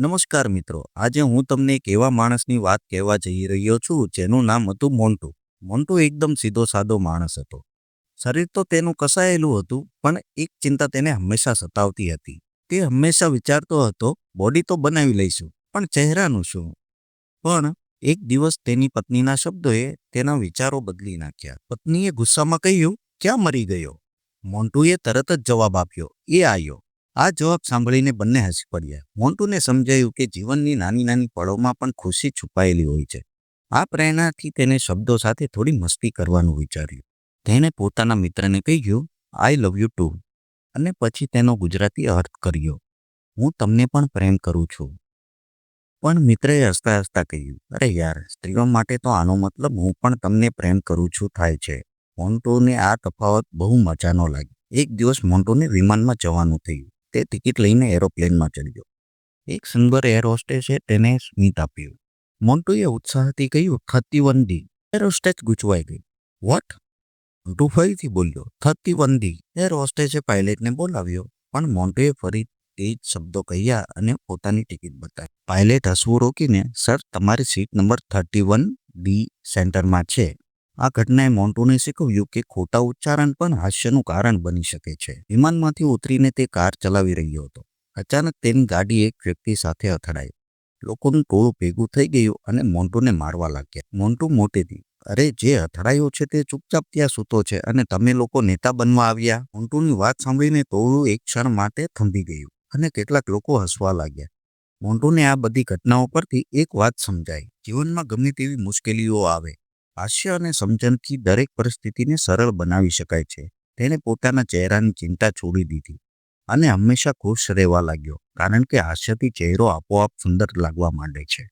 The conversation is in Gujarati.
નમસ્કાર મિત્રો, આજે હું તમને એક એવા માણસની વાત કહેવા જઈ રહ્યો છું જેનું નામ હતું મોન્ટુ. મોન્ટુ એકદમ સીધો સાદો માણસ હતો. શરીર તો તેનું કસાયેલું હતું, પણ એક ચિંતા તેને હંમેશા સતાવતી હતી. તે હંમેશા વિચારતો હતો બોડી તો બનાવી લઈશું, પણ ચહેરાનું શું? પણ એક દિવસ તેની પત્નીના શબ્દોએ તેના વિચારો બદલી નાખ્યા. પત્નીએ ગુસ્સામાં કહ્યું, ક્યાં મરી ગયો? મોન્ટુએ તરત જ જવાબ આપ્યો, એ આવ્યો આ જવાબ સાંભળીને બંને હસી પડ્યા. મોન્ટુને સમજાયું કે જીવનની નાની નાની પળોમાં પણ ખુશી છુપાયેલી હોય છે. આ પ્રેરણાથી તેને શબ્દો સાથે થોડી મસ્તી કરવાનું વિચાર્યું. તેણે પોતાના મિત્રને કહ્યું આઈ લવ યુ ટુ અને પછી તેનો ગુજરાતી અર્થ કર્યો, હું તમને પણ પ્રેમ કરું છું. પણ મિત્રએ હસતા હસતા કહ્યું, અરે યાર, સ્ત્રીઓ માટે તો આનો મતલબ હું પણ તમને પ્રેમ કરું છું થાય છે. મોન્ટુને આ તફાવત બહુ મજાનો લાગ્યો. એક દિવસ મોન્ટુને વિમાનમાં જવાનું થયું. તે ટિકિટ લઈને એરોપ્લેનમાં ચડ્યો એક સુંદર એર હોસ્ટેસે તેને સ્મિત આપ્યું. મોન્ટુએ ઉત્સાહથી કહ્યું વન એર હોસ્ટેસ ગૂંચવાઈ ગઈ. વોટ મોન્ટુ ફરીથી બોલ્યો થતી ડી એર હોસ્ટેસે પાયલટને બોલાવ્યો, પણ મોન્ટુએ ફરી તે જ શબ્દો કહ્યા અને પોતાની ટિકિટ બતાવી. પાયલટ હસવું રોકીને, સર, તમારી seat number thirty one D સેન્ટરમાં છે. આ ઘટનાએ મોન્ટુને શીખવ્યું કે ખોટા ઉચ્ચારણ પણ હાસ્યનું કારણ બની શકે છે. વિમાનમાંથી ઉતરીને તે કાર ચલાવી રહ્યો હતો. અચાનક તેની ગાડી એક વ્યક્તિ સાથે અથડાઈ. લોકોનું ટોળું ભેગું થઈ ગયું અને મોન્ટુને મારવા લાગ્યા. મોન્ટુ મોટેથી, અરે, જે અથડાયો છે તે ચૂપચાપ ત્યાં સૂતો છે અને તમે લોકો નેતા બનવા આવ્યા? મોન્ટુની વાત સાંભળીને ટોળું એક ક્ષણ માટે થંભી ગયું અને કેટલાક લોકો હસવા લાગ્યા. મોન્ટુને આ બધી ઘટનાઓ પરથી એક વાત સમજાઈ. જીવનમાં ગમે તેવી મુશ્કેલીઓ આવે. હાસ્ય અને સમજણથી દરેક પરિસ્થિતિને સરળ બનાવી શકાય છે. તેણે પોતાના ચહેરાની ચિંતા છોડી દીધી અને હંમેશા ખુશ રહેવા લાગ્યો, કારણ કે હાસ્યથી ચહેરો આપોઆપ સુંદર લાગવા માંડે છે.